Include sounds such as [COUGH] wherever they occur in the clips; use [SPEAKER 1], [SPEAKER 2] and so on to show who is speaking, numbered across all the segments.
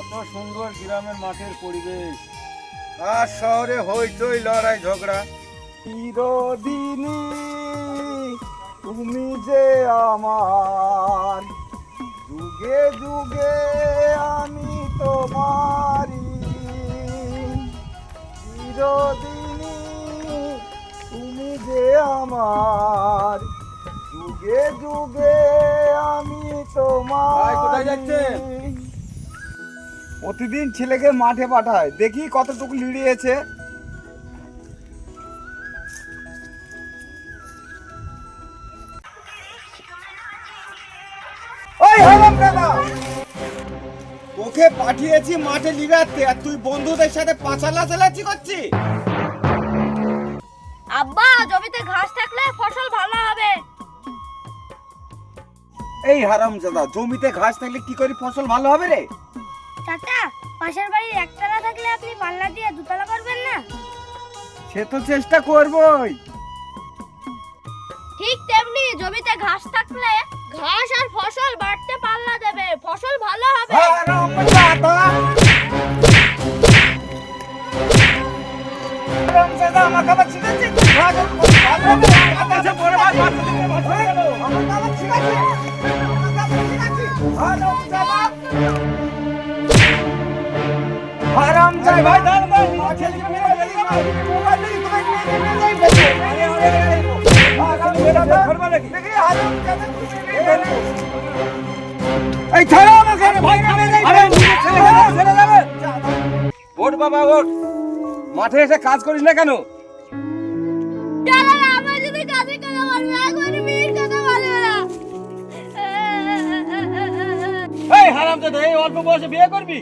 [SPEAKER 1] কত সুন্দর গ্রামের মাঠের পরিবেশ।
[SPEAKER 2] আর শহরে হইচই লড়াই ঝগড়া।
[SPEAKER 1] চিরদিনই তুমি যে আমার। যুগে যুগে আমি তোমারি চিরদিনই তুমি যে আমার। যুগে যুগে আমি তোমার
[SPEAKER 2] কোথায় যাচ্ছেন?
[SPEAKER 1] প্রতিদিন ছেলেকে মাঠে পাঠায়। দেখি কতটুকু লিড়িয়েছে। ওকে পাঠিয়েছি মাঠে লিড়াতে আর তুই বন্ধুদের সাথে পাঁচা লাচালাচি করছিস?
[SPEAKER 3] আব্বা জমিতে ঘাস থাকলে ফসল ভালো হবে।
[SPEAKER 1] এই হারাম দাদা জমিতে ঘাস থাকলে কি করে ফসল ভালো হবে রে?
[SPEAKER 3] চাচা পাশের বাড়ির একতলা থাকলে আপনি পাল্লা দিয়ে দুতলা করবেন না?
[SPEAKER 1] সে তো চেষ্টা করবই।
[SPEAKER 3] ঠিক তেমনি জমিতে ঘাস থাকলে ঘাস আর ফসল বাড়তে পাল্লা দেবে ফসল ভালো হবে।
[SPEAKER 1] ঘাস এই ছাড়ো আমাকে ভাই আরে ছেলে যাবে।
[SPEAKER 2] ওঠ বাবা ওঠ। মাঠে এসে কাজ করিস না কেন? এই হারাম এই অল্প বয়সে বিয়ে করবি?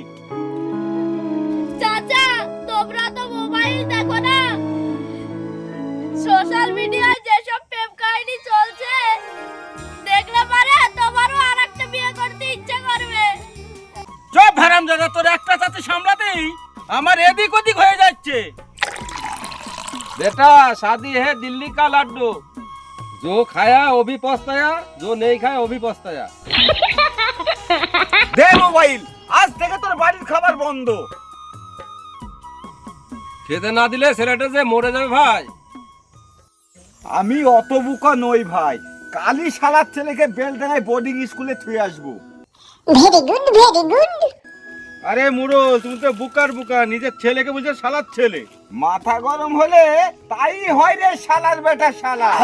[SPEAKER 3] মোবাইল দেখো না সোশ্যাল মিডিয়ায় যেসব প্রেম কাহিনী চলছে দেখলে পারে তোমারও আর একটা বিয়ে করতে ইচ্ছে করবে
[SPEAKER 2] চপ হারাম দাদা তোর একটা সাথে সামলাতেই আমার এদিক ওদিক হয়ে যাচ্ছে बेटा शादी है दिल्ली का लड्डू जो खाया वो भी पछताया जो नहीं खाया वो भी पछताया
[SPEAKER 1] দে মোবাইল আজ থেকে তোর বাড়ির খাবার বন্ধ
[SPEAKER 2] খেতে না দিলে ছেলেটা যে মরে যাবে ভাই।
[SPEAKER 1] আমি অত বুকা নই ভাই। কালি শালার ছেলেকে বেলডাঙায় বোর্ডিং স্কুলে থুয়ে আসব।
[SPEAKER 4] Very good, very good.
[SPEAKER 2] আরে মুড়ো তুমি তো বুকার বুকা নিজের ছেলেকে বলছো শালার ছেলে।
[SPEAKER 1] মাথা গরম হলে তাই হয় রে শালার বেটা শালা। [LAUGHS]